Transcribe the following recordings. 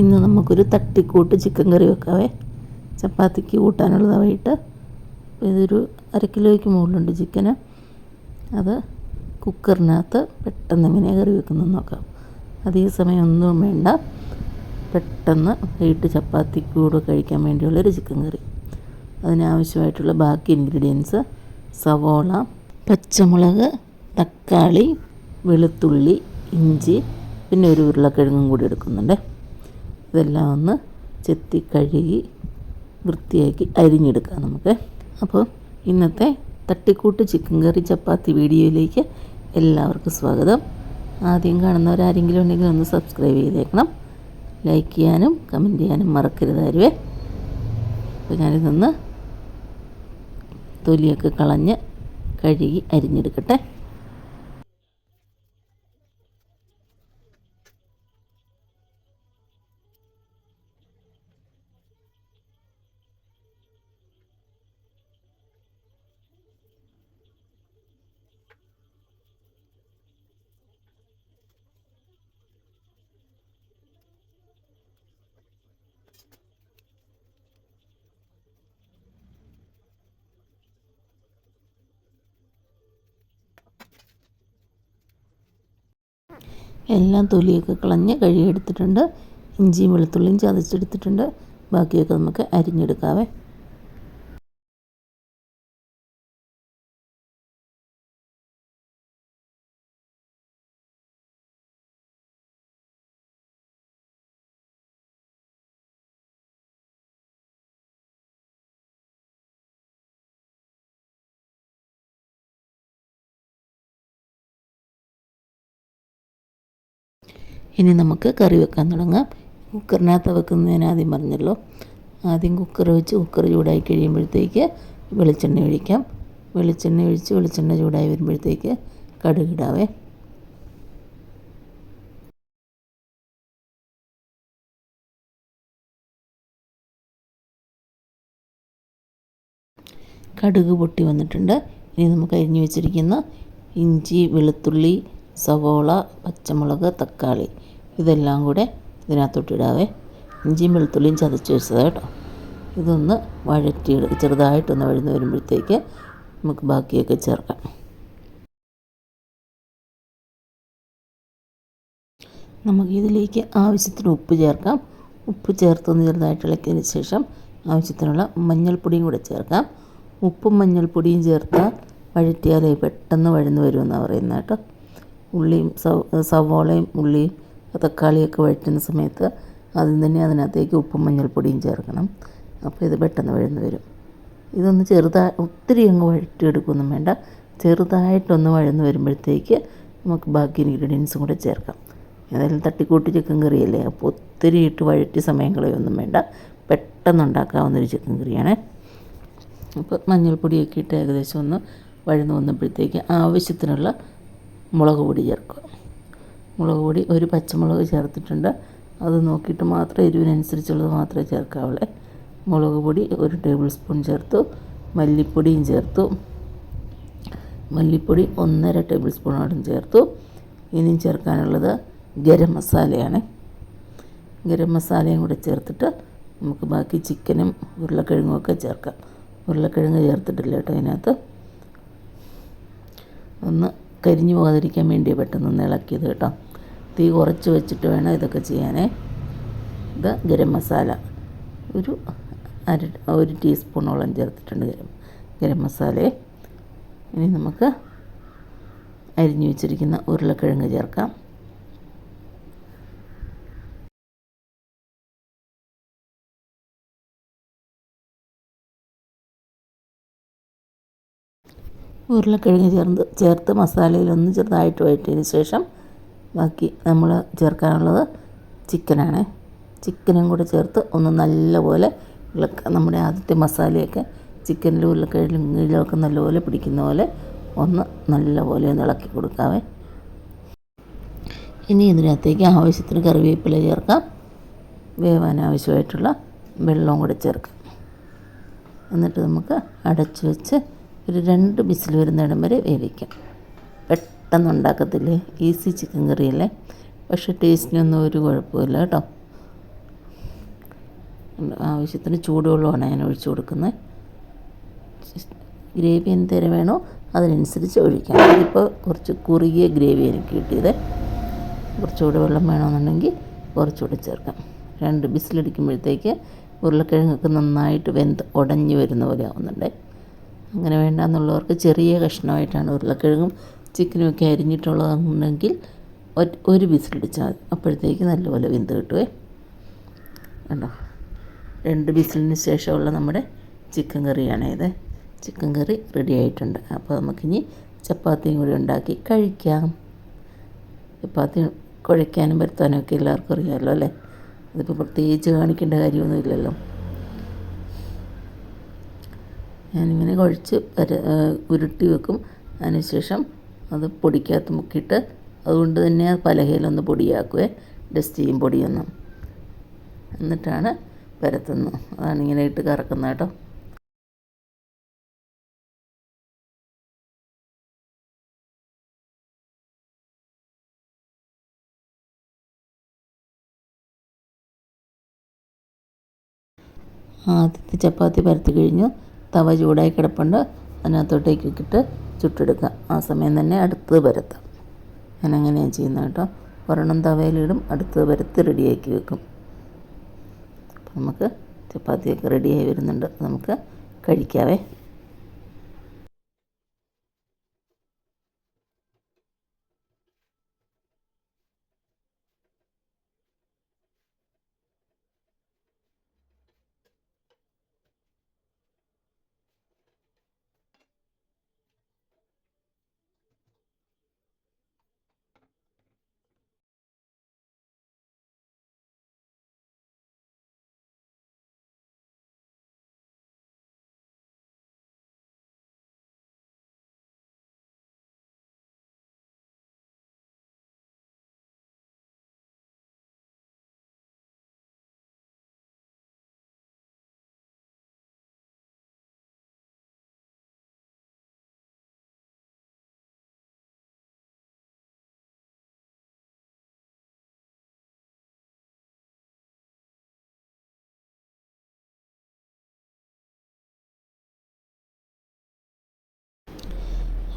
ഇന്ന് നമുക്കൊരു തട്ടിക്കൂട്ട് ചിക്കൻ കറി വെക്കാവേ. ചപ്പാത്തിക്ക് കൂട്ടാനുള്ളതായിട്ട് ഇതൊരു അര കിലോയ്ക്ക് മുകളിലുണ്ട് ചിക്കന്. അത് കുക്കറിനകത്ത് പെട്ടെന്ന് എങ്ങനെയാണ് കറി വെക്കുന്നത് നോക്കാം. അതേ സമയം ഒന്നും വേണ്ട. പെട്ടെന്ന് വൈകിട്ട് ചപ്പാത്തിക്ക് കൂടെ കഴിക്കാൻ വേണ്ടിയുള്ളൊരു ചിക്കൻ കറി. അതിനാവശ്യമായിട്ടുള്ള ബാക്കി ഇൻഗ്രീഡിയൻസ് സവോള പച്ചമുളക് തക്കാളി വെളുത്തുള്ളി ഇഞ്ചി പിന്നെ ഒരു ഉരുളക്കിഴങ്ങും കൂടി എടുക്കുന്നുണ്ട്. ഇതെല്ലാം ഒന്ന് ചെത്തി കഴുകി വൃത്തിയാക്കി അരിഞ്ഞെടുക്കാം നമുക്ക്. അപ്പോൾ ഇന്നത്തെ തട്ടിക്കൂട്ട് ചിക്കൻ കറി ചപ്പാത്തി വീഡിയോയിലേക്ക് എല്ലാവർക്കും സ്വാഗതം. ആദ്യം കാണുന്നവരാരെങ്കിലും ഉണ്ടെങ്കിൽ ഒന്ന് സബ്സ്ക്രൈബ് ചെയ്തേക്കണം. ലൈക്ക് ചെയ്യാനും കമന്റ് ചെയ്യാനും മറക്കരുതായിരുവേ അപ്പോൾ ഞാനിതൊന്ന് തൊലിയൊക്കെ കളഞ്ഞ് കഴുകി അരിഞ്ഞെടുക്കട്ടെ. എല്ലാം തൊലിയൊക്കെ കളഞ്ഞ് കഴുകിയെടുത്തിട്ടുണ്ട് ഇഞ്ചിയും വെളുത്തുള്ളിയും ചതച്ചെടുത്തിട്ടുണ്ട്. ബാക്കിയൊക്കെ നമുക്ക് അരിഞ്ഞെടുക്കാവേ. ഇനി നമുക്ക് കറി വെക്കാൻ തുടങ്ങാം. കുക്കറിനകത്ത് വെക്കുന്നതിന് ആദ്യം പറഞ്ഞല്ലോ. ആദ്യം കുക്കർ വെച്ച് കുക്കർ ചൂടായി കഴിയുമ്പോഴത്തേക്ക് വെളിച്ചെണ്ണ ഒഴിക്കാം. വെളിച്ചെണ്ണ ഒഴിച്ച് വെളിച്ചെണ്ണ ചൂടായി വരുമ്പോഴത്തേക്ക് കടുകിടാവേ. കടുക് പൊട്ടി വന്നിട്ടുണ്ട്. ഇനി നമുക്ക് അരിഞ്ഞു വെച്ചിരിക്കുന്ന ഇഞ്ചി വെളുത്തുള്ളി സവോള പച്ചമുളക് തക്കാളി ഇതെല്ലാം കൂടെ ഇതിനകത്തോട്ട് ഇടാവേ. ഇഞ്ചിയും വെളുത്തുള്ളിയും ചതച്ച് വെച്ചതാണ് കേട്ടോ. ഇതൊന്ന് വഴറ്റി ചെറുതായിട്ടൊന്ന് വഴുന്ന് വരുമ്പോഴത്തേക്ക് നമുക്ക് ബാക്കിയൊക്കെ ചേർക്കാം. നമുക്ക് ഇതിലേക്ക് ആവശ്യത്തിന് ഉപ്പ് ചേർക്കാം. ഉപ്പ് ചേർത്തൊന്ന് ചെറുതായിട്ട് ഇളക്കിയതിന് ശേഷം ആവശ്യത്തിനുള്ള മഞ്ഞൾപ്പൊടിയും കൂടെ ചേർക്കാം. ഉപ്പും മഞ്ഞൾപ്പൊടിയും ചേർത്താൽ വഴറ്റിയാലേ പെട്ടെന്ന് വഴന്ന് വരുമെന്നാണ് പറയുന്നത് കേട്ടോ. ഉള്ളിയും സവോളയും ഉള്ളിയും തക്കാളിയൊക്കെ വഴറ്റുന്ന സമയത്ത് ആദ്യം തന്നെ അതിനകത്തേക്ക് ഉപ്പും മഞ്ഞൾപ്പൊടിയും ചേർക്കണം. അപ്പോൾ ഇത് പെട്ടെന്ന് വഴന്ന് വരും. ഇതൊന്ന് ചെറുതായി ഒത്തിരി അങ്ങ് വഴറ്റിയെടുക്കൊന്നും വേണ്ട. ചെറുതായിട്ടൊന്ന് വഴന്ന് വരുമ്പോഴത്തേക്ക് നമുക്ക് ബാക്കി ഇൻഗ്രീഡിയൻസും കൂടെ ചേർക്കാം. ഏതായാലും തട്ടിക്കൂട്ടി ചിക്കൻ കറിയല്ലേ അപ്പോൾ ഒത്തിരി ഇട്ട് വഴറ്റി സമയം കളയൊന്നും വേണ്ട. പെട്ടെന്ന് ഉണ്ടാക്കാവുന്നൊരു ചിക്കൻ കറിയാണ് അപ്പോൾ മഞ്ഞൾപ്പൊടിയൊക്കെ ഇട്ട് ഏകദേശം ഒന്ന് വഴന്ന് വന്നപ്പോഴത്തേക്ക് ആവശ്യത്തിനുള്ള മുളക് പൊടി ചേർക്കുക. മുളക് പൊടി ഒരു പച്ചമുളക് ചേർത്തിട്ടുണ്ട്. അത് നോക്കിയിട്ട് മാത്രം എരിവിനനുസരിച്ചുള്ളത് മാത്രമേ ചേർക്കാവുള്ളൂ. മുളക് പൊടി ഒരു ടേബിൾ സ്പൂൺ ചേർത്തു. മല്ലിപ്പൊടിയും ചേർത്തു. മല്ലിപ്പൊടി ഒന്നര ടേബിൾ സ്പൂണോടും ചേർത്തു. ഇനിയും ചേർക്കാനുള്ളത് ഗരം മസാലയാണ്. ഗരം മസാലയും കൂടെ ചേർത്തിട്ട് നമുക്ക് ബാക്കി ചിക്കനും ഉരുളക്കിഴങ്ങും ഒക്കെ ചേർക്കാം. ഉരുളക്കിഴങ്ങ് ചേർത്തിട്ടില്ല കേട്ടോ അതിനകത്ത്. ഒന്ന് കരിഞ്ഞു പോകാതിരിക്കാൻ വേണ്ടി പെട്ടെന്ന് ഒന്ന് ഇളക്കിയത് കേട്ടോ. തീ കുറച്ച് വെച്ചിട്ട് വേണം ഇതൊക്കെ ചെയ്യാനേ. ഇത് ഗരം മസാല. ഒരു അര ഒരു ടീസ്പൂണോളം ചേർത്തിട്ടുണ്ട് ഗരം ഗരം മസാലയെ ഇനി നമുക്ക് അരിഞ്ഞു വെച്ചിരിക്കുന്ന ഉരുളക്കിഴങ്ങ് ചേർക്കാം. ഉരുളക്കിഴങ്ങ് ചേർന്ന് ചേർത്ത് മസാലയിലൊന്ന് ചെറുതായിട്ട് വഴറ്റിയതിന് ശേഷം ബാക്കി നമ്മൾ ചേർക്കാനുള്ളത് ചിക്കനാണ്. ചിക്കനും കൂടെ ചേർത്ത് ഒന്ന് നല്ലപോലെ ഇളക്കുക നമ്മുടെ ആദ്യത്തെ മസാലയൊക്കെ ചിക്കനിലും ഉരുളക്കിഴങ്ങിലൊക്കെ നല്ലപോലെ പിടിക്കുന്ന പോലെ ഒന്ന് നല്ലപോലെ ഒന്ന് ഇളക്കി കൊടുക്കാവേ. ഇനി ഇതിനകത്തേക്ക് ആവശ്യത്തിന് കറിവേപ്പില ചേർക്കാം. വേവാൻ ആവശ്യമായിട്ടുള്ള വെള്ളവും കൂടെ ചേർക്കാം. എന്നിട്ട് നമുക്ക് അടച്ചു വെച്ച് ഒരു രണ്ട് ബിസിൽ വരുന്നിടം വരെ വേവിക്കാം. പെട്ടെന്ന് ഉണ്ടാക്കത്തില്ലേ ഈസി ചിക്കൻ കറിയല്ലേ? പക്ഷേ ടേസ്റ്റിനൊന്നും ഒരു കുഴപ്പമില്ല കേട്ടോ. ആവശ്യത്തിന് ചൂടുവെള്ളമാണ് ഞാൻ ഒഴിച്ചു കൊടുക്കുന്നത്. ഗ്രേവി എന്തേരം വേണോ അതിനനുസരിച്ച് ഒഴിക്കാം. ഇതിപ്പോൾ കുറച്ച് കുറുകിയ ഗ്രേവി എനിക്ക് കിട്ടിയത്. കുറച്ചുകൂടി വെള്ളം വേണമെന്നുണ്ടെങ്കിൽ കുറച്ചുകൂടി ചേർക്കാം. രണ്ട് ബിസിലടിക്കുമ്പോഴത്തേക്ക് ഉരുളക്കിഴങ്ങൊക്കെ നന്നായിട്ട് വെന്ത് ഉടഞ്ഞു വരുന്ന പോലെ ആവുന്നുണ്ട്. അങ്ങനെ വേണ്ടാന്നുള്ളവർക്ക് ചെറിയ കഷ്ണമായിട്ടാണ് ഉരുളക്കിഴങ്ങും ചിക്കനും ഒക്കെ അരിഞ്ഞിട്ടുള്ളതെന്നുണ്ടെങ്കിൽ ഒറ്റ- ഒരു ബിസിലടിച്ചാൽ മതി. അപ്പോഴത്തേക്ക് നല്ലപോലെ വെന്ത് കിട്ടുമേ കണ്ടോ? രണ്ട് വിസിലിന് ശേഷമുള്ള നമ്മുടെ ചിക്കൻ കറിയാണ് ഇത് ചിക്കൻ കറി റെഡി ആയിട്ടുണ്ട്. അപ്പോൾ നമുക്കിനി ചപ്പാത്തിയും കൂടി ഉണ്ടാക്കി കഴിക്കാം. ചപ്പാത്തി കുഴയ്ക്കാനും വരുത്താനും ഒക്കെ എല്ലാവർക്കും അറിയാമല്ലോ അല്ലേ? അതിപ്പോൾ പ്രത്യേകിച്ച് കാണിക്കേണ്ട കാര്യമൊന്നുമില്ലല്ലോ ഞാനിങ്ങനെ കുഴച്ച് ഉരുട്ടി വെക്കും. അതിനുശേഷം അത് പൊടിക്കകത്ത് മുക്കിയിട്ട് അതുകൊണ്ട് തന്നെ പലകയിലൊന്ന് പൊടിയാക്കുവേ. ഡസ്റ്റ് ചെയ്യും പൊടിയൊന്നും. എന്നിട്ടാണ് പരത്തുന്നത്. അതാണ് ഇങ്ങനെ ഇട്ട് കറക്കുന്നത് കേട്ടോ. ആദ്യത്തെ ചപ്പാത്തി പരത്തി കഴിഞ്ഞു. തവ ചൂടായി കിടപ്പുണ്ട്. അതിനകത്തോട്ടേക്ക് ഇട്ടിട്ട് ചുട്ടെടുക്കാം ആ സമയം തന്നെ അടുത്തത് പരത്താം. ഞാൻ അങ്ങനെയാണ് ചെയ്യുന്നത് കേട്ടോ. ഒരെണ്ണം തവയിലിടും അടുത്തത് പരത്ത് റെഡിയാക്കി വെക്കും. നമുക്ക് ചപ്പാത്തിയൊക്കെ റെഡിയായി വരുന്നുണ്ട്. നമുക്ക് കഴിക്കാവേ.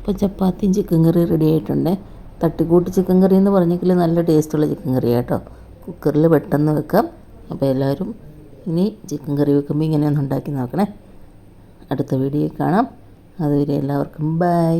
അപ്പോൾ ചപ്പാത്തിയും ചിക്കൻ കറി റെഡി ആയിട്ടുണ്ട്. തട്ടിക്കൂട്ട് ചിക്കൻ കറി എന്ന് പറഞ്ഞെങ്കിൽ നല്ല ടേസ്റ്റുള്ള ചിക്കൻ കറി കേട്ടോ കുക്കറിൽ പെട്ടെന്ന് വെക്കാം. അപ്പോൾ എല്ലാവരും ഇനി ചിക്കൻ കറി വെക്കുമ്പോൾ ഇങ്ങനെയൊന്ന് ഉണ്ടാക്കി നോക്കണേ. അടുത്ത വീഡിയോ കാണാം. അതുവരെ എല്ലാവർക്കും ബൈ